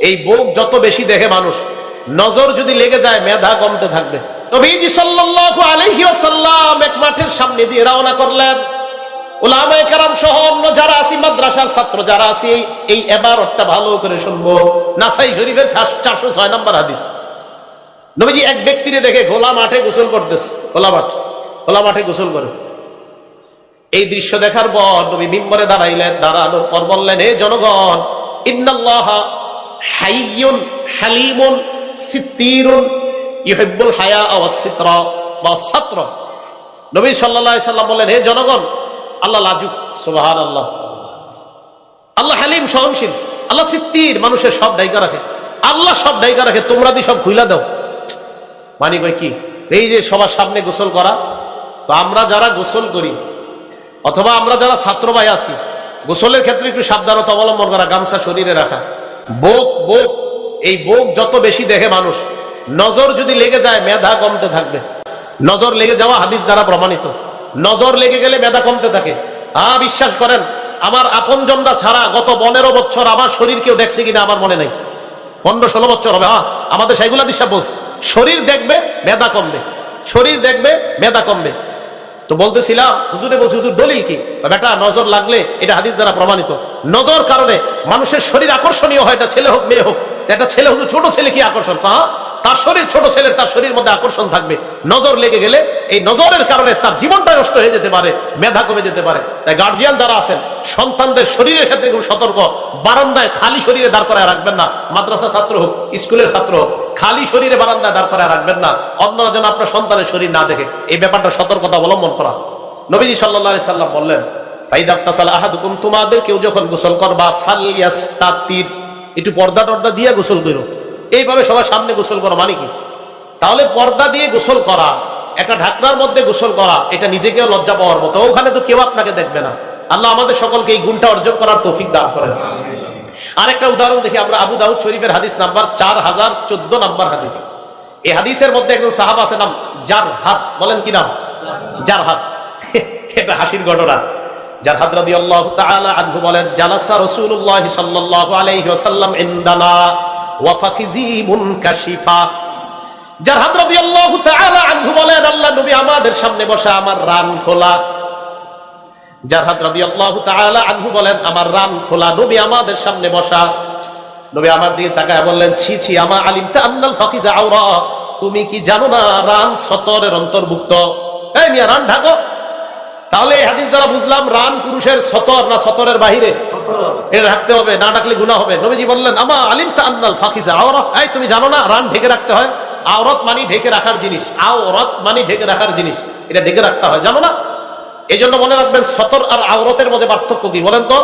এই বোক যত বেশি দেখে মানুষ, নজর যদি লেগে যায়, মেধা কমতে থাকবে। নবীজি এক মাঠের সামনে দিয়ে রওনা করলেন। এই মাঠে গোসল মাঠ মাঠে গোসল করে। এই দৃশ্য দেখার পর নবী মিম্বরে দাঁড়াইলেন, দাঁড়ানোর পর বললেন হে জনগণ হাইয়ুন, হালিমুন সিত্তিরুন ইউহিব্বুল হায়া ওয়াস সিত্রা ওয়া সাত্র। নবী সাল্লাল্লাহু আলাইহি বললেন হে জনগণ, আল্লাহ লাজুক, সুবহানাল্লাহ। আল্লাহ হালিম, সহনশীল, আল্লাহ সিত্তির মানুষের সব দায়িকা রাখে। আল্লাহ সব দায়িকা রাখে, তোমরা দি সব খুইলা দাও। মানি কই কি? এই যে সবার সামনে গোসল করা, তো আমরা যারা গোসল করি, অথবা আমরা যারা ছাত্র ভাই আছি, গোসলের ক্ষেত্রে একটু সাবধানতা অবলম্বন করা, গামছা শরীরে রাখা। বোক বোক। এই বোক যত বেশি দেখে মানুষ, নজর যদি লেগে যায়, মেধা কমতে থাকবে। নজর লেগে যাওয়া হাদিস দ্বারা প্রমাণিত। নজর লেগে গেলে মেধা কমতে থাকে। আ, বিশ্বাস করেন, আমার আপনজনরা ছাড়া গত পনেরো বছর আমার শরীর কেউ দেখছে কিনা আমার মনে নেই। পনেরো, ষোলো বছর হবে। হ্যাঁ আমাদের সেইগুলা দিশা বলছে, শরীর দেখবে, মেধা কমবে। শরীর দেখবে, মেধা কমবে। তো বলতেছিলাম, হুজুরে বলছি, হুজুর, দলিল কি? বেটা, নজর লাগলে এটা হাদিস দ্বারা প্রমাণিত। নজর কারণে মানুষের শরীর আকর্ষণীয় হয়, এটা ছেলে হোক, মেয়ে হোক। একটা ছেলে, হুজুর, ছোট ছেলে কি আকর্ষণ? হ্যাঁ তার শরীর, ছোট ছেলের তার শরীর মধ্যে আকর্ষণ থাকবে। নজর লেগে গেলে এই নজরের কারণে তার জীবনটা নষ্ট হয়ে যেতে পারে, মেধা কমে যেতে পারে। তাই গার্জিয়ান যারা আছেন, সন্তানদের শরীরের ক্ষেত্রে খুব সতর্ক। বারান্দায় খালি শরীরে দাঁড় করায় রাখবেন না। মাদ্রাসা ছাত্র হোক, স্কুলের ছাত্র হোক, খালি শরীরে বারান্দায় দাঁড় করায় রাখবেন না। অন্যরা যেন আপনার সন্তানের শরীর না দেখে। এই ব্যাপারটা সতর্কতা অবলম্বন করা। নবীজি সাল্লাহ সাল্লাম বললেন তোমাদের কেউ যখন গোসল করবা ফালিয়াস্তাতির একটু পর্দা টর্দা দিয়ে গোসল করো। এইভাবে সবার সামনে গোসল করো মানে কি? তাহলে পর্দা দিয়ে গোসল করা, একটা ঢাকনার মধ্যে গোসল করা, এটা নিজেকেও লজ্জা পাওয়ার মতো। ওখানে তো কেউ আপনাকে দেখবে না। আল্লাহ আমাদের সকলকে এই গুণটা অর্জন করার তৌফিক দান করেন। আরেকটা উদাহরণ দেখি আমরা, আবু দাউদ শরীফের হাদিস নাম্বার চার হাজার চোদ্দ নাম্বার হাদিস। এই হাদিসের মধ্যে একজন সাহাব আছে, নাম যার হাত বলেন কি নাম? যার হাত এটা হাসির ঘটনা। যার হাত রাদি আল্লাহ আনহু বলেন, জালাসা রসুল্লাহ সাল্লাহ আলাইহি ওয়াসাল্লাম ইনদানা আমাদের সামনে বসে আমার রান খোলা। যার আনহু বলেন, আমার রান খোলা, নবী আমাদের সামনে বসা। নবী আমার দিকে তাকায় বললেন, ছি ছি আলিমটা আন্নাল ফাকিজা আওরা, তুমি কি জানো না রান সতরের অন্তর্ভুক্ত? এই মিয়া, রান ঢাকো। তাহলে এই হাদিস দ্বারা বুঝলাম রান পুরুষের সতর না সতরের বাহিরে? এটা রাখতে হবে না ডাকলে গুণা হবে। নবীজি বললেন আমা আলিম তা আন্নাল ফাকিজা আওরা এই তুমি জানো না রান ঢেকে রাখতে হয়। আওরত মানি ঢেকে রাখার জিনিস। আওরত মানি ঢেকে রাখার জিনিস। এটা ঢেকে রাখতে হয় জানো না? এই জন্য মনে রাখবেন সতর আর আওরতের মধ্যে পার্থক্য কি? বলেন তো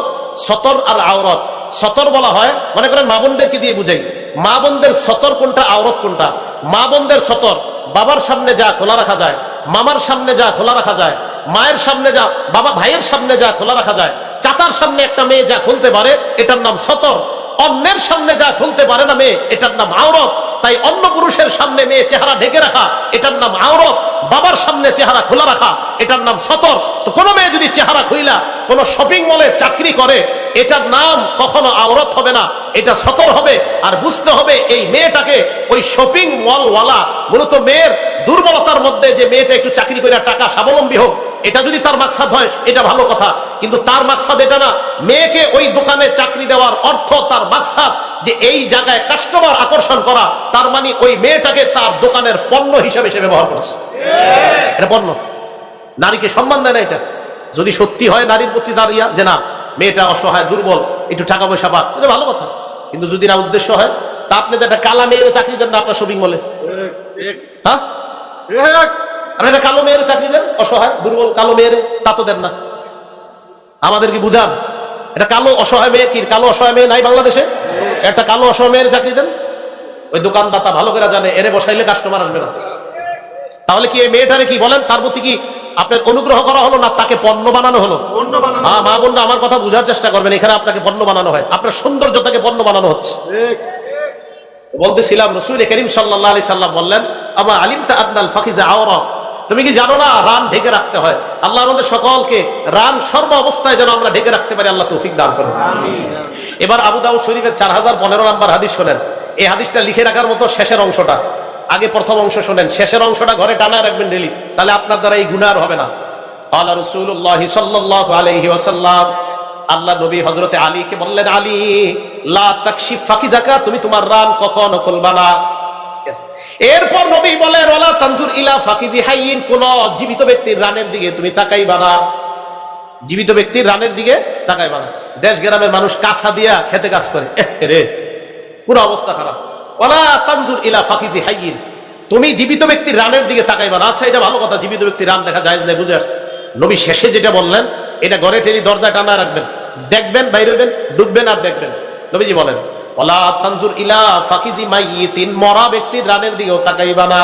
সতর আর আওরত। সতর বলা হয় মনে করেন মা বোনদেরকে দিয়ে বুঝাই। মা বোনদের সতর কোনটা আওরত কোনটা? মা বোনদের সতর বাবার সামনে যা খোলা রাখা যায় মামার সামনে যা খোলা রাখা যায় মায়ের সামনে যা, বাবা ভাইয়ের সামনে যা খোলা রাখা যায়, চাচার সামনে একটা মেয়ে যা খুলতে পারে, এটার নাম সতর। অন্যের সামনে যা খুলতে পারে না মেয়ে, এটার নাম আওরত। তাই অন্য পুরুষের সামনে মেয়ে চেহারা ঢেকে রাখা, এটার নাম আওরত। বাবার সামনে চেহারা খোলা রাখা, এটার নাম সতর। তো কোনো মেয়ে যদি চেহারা খুইলা, কোনো শপিং মলে চাকরি করে, এটার নাম কখনো আওরত হবে না। এটা সতর হবে, আর বুঝতে হবে এই মেয়েটাকে ওই শপিং মলওয়ালা মূলত মেয়ের দুর্বলতার মধ্যে যে মেয়েটা একটু চাকরি করে টাকা স্বাবলম্বী হোক এটা যদি তার মাকসাদ হয় এটা ভালো কথা। কিন্তু তার মাকসাদ এটা না। মেয়েকে ওই দোকানে চাকরি দেওয়ার অর্থ তার মাকসাদ যে এই জায়গায় কাস্টমার আকর্ষণ করা তার মানে ওই মেয়েটাকে তার দোকানের পণ্য হিসাবে সে ব্যবহার করছে। এটা পণ্য। নারীকে সম্মান দেয় না এটা। যদি সত্যি হয় নারীর প্রতি দাঁড়িয়া যে না মেয়েটা অসহায় দুর্বল একটু টাকা পয়সা পাক এটা ভালো কথা। কিন্তু যদি না উদ্দেশ্য হয় তা আপনি তো একটা কালা মেয়ের চাকরি দেন না আপনার শপিং মলে হ্যাঁ? আপনি একটা কালো মেয়ের চাকরি দেন? অসহায় দুর্বল কালো মেয়ের তা তো দেন না। আমাদের কি বুঝান? এটা কালো অসহায় মেয়ে কি? কালো অসহায় মেয়ে নাই বাংলাদেশে? একটা কালো অসহায় মেয়ের চাকরি দেন? ওই দোকানদাতা ভালো করে জানে এরে বসাইলে কাস্টমার আসবে না। তাহলে কি এই মেয়েটারে কি বলেন? তার প্রতি কি আপনার অনুগ্রহ করা হলো না তাকে পণ্য বানানো হলো? হ্যাঁ মা বোনরা আমার কথা বোঝার চেষ্টা করবেন এখানে আপনাকে পণ্য বানানো হয়। আপনার সৌন্দর্যতাকে পণ্য বানানো হচ্ছে। বলতেছিলাম রসুল করিম সাল্লাহ আলি সাল্লাম বললেন আমার আলিমটা আদনাল ফাকিজা আওরা? তুমি কি জানো না রান ঢেকে রাখতে হয়? আল্লাহ আমাদের সকলকে রান সর্ব অবস্থায় যেন আমরা ঢেকে রাখতে পারি আল্লাহ তৌফিক দান করেন। এবার আবু দাউদ শরীফের চার হাজার পনেরো নাম্বার হাদিস শোনেন। এই হাদিসটা লিখে রাখার মতো শেষের অংশটা। আগে প্রথম অংশ শোনেন। শেষের অংশটা ঘরে টানা রাখবেন ডেলি তাহলে আপনার দ্বারা এই গুণার হবে না। আল্লাহ রসুল্লাহ সাল্লাহ আলহি ওসাল্লাম আল্লাহ নবী হজরতে আলীকে বললেন আলী লা তাকশিফ ফাকিজাকা তুমি তোমার রান কখনো খুলবা না। এরপর নবী বলেন ওলা তানজুর ইলা ফাকিজি হাইয়িন কোন জীবিত ব্যক্তির রানের দিকে তুমি তাকাইবা না। জীবিত ব্যক্তির রানের দিকে তাকাইবা না। দেশ গ্রামের মানুষ কাছা দিয়া খেতে কাজ করে। রে, পুরো অবস্থা খারাপ। ওলা তানজুর ইলা ফাকিজি হাইয়িন তুমি জীবিত ব্যক্তির রানের দিকে তাকাইবা না। আচ্ছা এটা ভালো কথা, জীবিত ব্যক্তির রান দেখা যায় না বুঝে নবী শেষে যেটা বললেন, এটা ঘরে টেরি দরজায় টানা রাখবেন। দেখবেন, বাইরে ডুববেন আর দেখবেন। নবীজি বলেন ওলা তানজুর ইলা ফাকিজি মাইয়িতিন, মরা ব্যক্তির রানের দিকেও তাকাইবা না।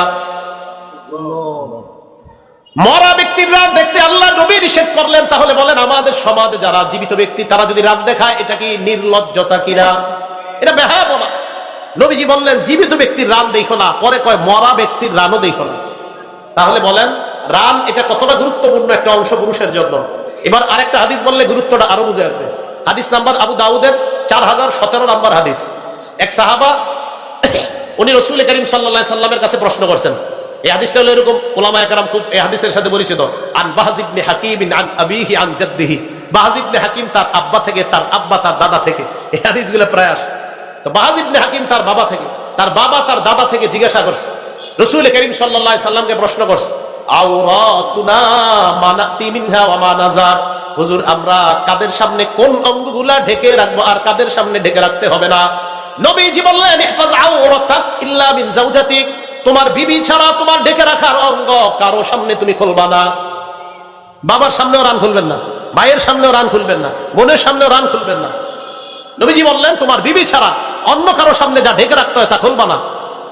মরা ব্যক্তির রাত দেখতে আল্লাহ নবী নিষেধ করলেন, তাহলে বলেন আমাদের সমাজে যারা জীবিত ব্যক্তি, তারা যদি রাত দেখায়, এটা কি নির্লজ্জতা কিনা? এটা বেহায় বলা। নবীজি বললেন, জীবিত ব্যক্তির রান দেখো না, পরে কয়, মরা ব্যক্তির রানও দেখো না। তাহলে বলেন, রান এটা কতটা গুরুত্বপূর্ণ একটা অংশ পুরুষের জন্য। এবার আরেকটা হাদিস বললে গুরুত্বটা আরও বুঝে আসবে। হাদিস নাম্বার আবু দাউদের চার নাম্বার হাদিস। এক সাহাবা, উনি রসুল করিম সাল্লা সাল্লামের কাছে প্রশ্ন করছেন, এই হাদিসটা হলো এরকম ওলামা একরাম খুব এই হাদিসের সাথে পরিচিত। আন বাহাজিবনে হাকিম আন আবিহি আন জাদ্দিহি। বাহাজিবনে হাকিম তার আব্বা থেকে, তার আব্বা তার দাদা থেকে, এই হাদিসগুলো প্রায় তো বাহাজিবনে হাকিম তার বাবা থেকে, তার বাবা তার দাদা থেকে জিজ্ঞাসা করছে, রসুল করিম সাল্লাহ সাল্লামকে প্রশ্ন করছে, আওরাতুনা মানাতি মিনহা ওয়া মা নাজার হুজুর, আমরা কাদের সামনে কোন অঙ্গগুলা ঢেকে রাখব আর কাদের সামনে ঢেকে রাখতে হবে না? নবীজি বললেন ইল্লা তোমার বিবি ছাড়া তোমার ঢেকে রাখার অঙ্গ কারও সামনে তুমি খুলবা না। বাবার সামনেও রান খুলবেন না ভাইয়ের সামনেও রান খুলবেন না, বোনের সামনেও রান খুলবেন না। নবীজি বললেন, তোমার বিবি ছাড়া অন্য কারও সামনে যা ঢেকে রাখতে হয় তা খুলবা না।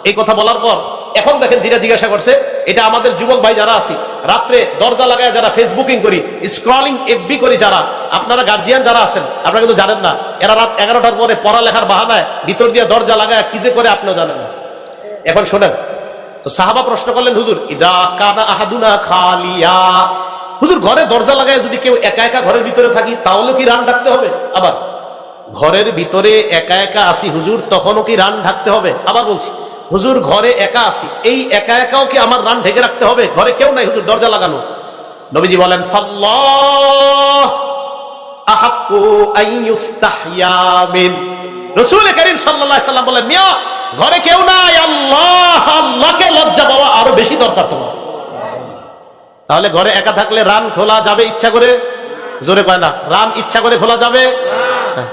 এই কথা বলার পর এখন দেখেন, যেটা জিজ্ঞাসা করছে, এটা আমাদের যুবক ভাই যারা আছি রাত্রে দরজা লাগায় যারা ফেসবুকিং করি স্ক্রলিং এফবি করি যারা, আপনারা গার্জিয়ান যারা আছেন, আপনারা কিন্তু জানেন না, এরা রাত এগারোটার পরে পড়ালেখার বাহানায় ভিতর দিয়ে দরজা লাগায়, কি যে করে আপনিও জানেন না। এখন শোনেন, তো সাহাবা প্রশ্ন করলেন, হুজুর, ইজা কানা আহাদুনা খালিয়া? হুজুর, ঘরে দরজা লাগায় যদি কেউ একা একা ঘরের ভিতরে থাকি, তাহলে কি রান ডাকতে হবে? আবার, ঘরের ভিতরে একা একা আসি হুজুর, তখনও কি রান ঢাকতে হবে? আবার বলছি হুজুর ঘরে একা আসি এই একা একাও কি আমার রান ঢেকে রাখতে হবে? ঘরে কেউ নাই হুজুর, দরজা লাগানো। নবীজি বলেন রসুল করিম সাল্লাম বলেন, মিয়া, ঘরে কেউ নাই। আল্লাহ, আল্লাহকে লজ্জা পাওয়া আরও বেশি দরকার তোমার। তাহলে ঘরে একা থাকলে রান খোলা যাবে ইচ্ছা করে? জোরে কয় না, রান ইচ্ছা করে খোলা যাবে?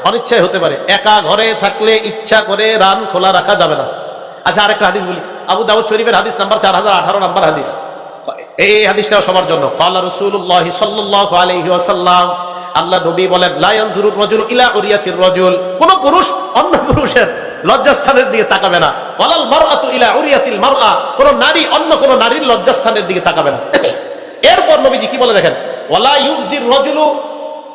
অনিচ্ছায় হতে পারে। একা ঘরে থাকলে ইচ্ছা করে রান খোলা রাখা যাবে না। আচ্ছা আরেকটা হাদিস বলি। আবু দাউদ শরীফের হাদিস নাম্বার চার হাজার আঠারো নাম্বার হাদিস। এই হাদিসটাও সবার জন্য। কালা রসুল্লাহ সাল্লাহ আলহি ওয়াসাল্লাম, আল্লাহ নবী বলেন লায়ন জুরুর রজুল ইলা উরিয়াতির রজুল। কোন পুরুষ অন্য পুরুষের লজ্জাস্থানের দিকে তাকাবে না। ওয়ালাল মারআতু ইলা উরিয়াতিল মারআ। কোন নারী অন্য কোন নারীর লজ্জাস্থানের দিকে তাকাবে না। এরপর নবীজি কি বলে দেখেন? ওয়ালা ইউবজির রজুলু,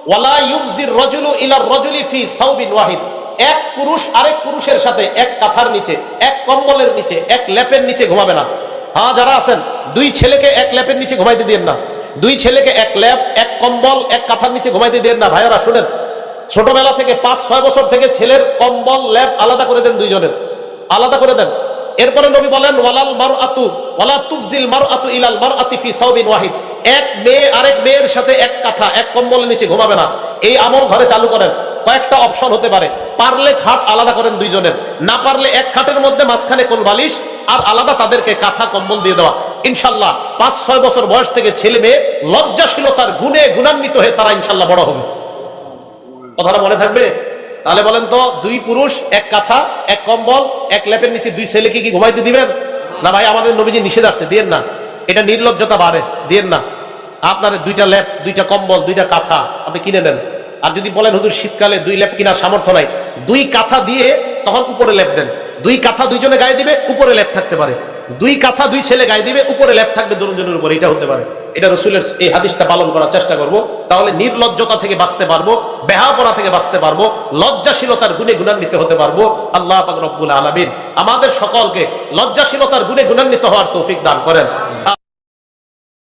ওয়ালা ইউবজির রজুলু ইলা রজুলি ফি সাউবিন ওয়াহিদ। এক পুরুষ আরেক পুরুষের সাথে এক কাঁথার নিচে, এক কম্বলের নিচে, এক লেপের নিচে ঘুমাবে না। হ্যাঁ যারা আছেন, দুই ছেলেকে এক লেপের নিচে ঘুমাইতে দিন না। দুই ছেলেকে এক ল্যাপ, এক কম্বল, এক কাঁথার নিচে ঘুমাইতে দেন না। ভাইয়ারা, শুনেন, ছোটবেলা থেকে পাঁচ, ছয় বছর থেকে ছেলের কম্বল, ল্যাপ আলাদা করে দেন দুইজনের। আলাদা করে দেন। এরপরে নবী বলেন, ওয়ালাল মার আতু ওয়ালা তুফজিল মার আতু ইলাল মার আতিফি সাউবিন ওয়াহিদ। এক মেয়ে আরেক মেয়ের সাথে এক কাঁথা, এক কম্বলের নিচে ঘুমাবে না। এই আমল ঘরে চালু করেন। কয়েকটা অপশন হতে পারে। পারলে খাট আলাদা করেন দুইজনের। না পারলে এক খাটের মধ্যে মাঝখানে কোন বালিশ আর আলাদা তাদেরকে কাঁথা, কম্বল দিয়ে দেওয়া। ইনশাল্লাহ পাঁচ, ছয় বছর বয়স থেকে ছেলে মেয়ে লজ্জাশীলতার গুণে গুণান্বিত হয়ে তারা ইনশাল্লাহ বড় হবে। কথাটা মনে থাকবে? তাহলে বলেন তো, দুই পুরুষ, এক কাঁথা, এক কম্বল, এক ল্যাপের নিচে দুই ছেলেকে কি ঘুমাইতে দিবেন? না ভাই, আমাদের নবীজি নিষেধ আসছে দিয়েন না। এটা নির্লজ্জতা বাড়ে, দিয়েন না। আপনার দুইটা ল্যাপ দুইটা কম্বল, দুইটা কাঁথা, আপনি কিনে নেন। আর যদি বলেন, হুজুর, শীতকালে দুই ল্যাপ কেনার সামর্থ্য নাই। দুই কাঁথা দিয়ে তখন উপরে ল্যাপ দেন। দুই কাঁথা দুইজনে গায়ে দিবে, উপরে ল্যাপ থাকতে পারে। দুই কাঁথা দুই ছেলে গায়ে দিবে, উপরে ল্যাপ থাকবে দুজনের উপরে। এটা হতে পারে। এটা রসুলের এই হাদিসটা পালন করার চেষ্টা করব। তাহলে নির্লজ্জতা থেকে বাঁচতে পারব বেহাপনা থেকে বাঁচতে পারব, লজ্জাশীলতার গুণে গুণান্বিত হতে পারব। আল্লাহ আলামিন আমাদের সকলকে লজ্জাশীলতার গুণে গুণান্বিত হওয়ার তৌফিক দান করেন।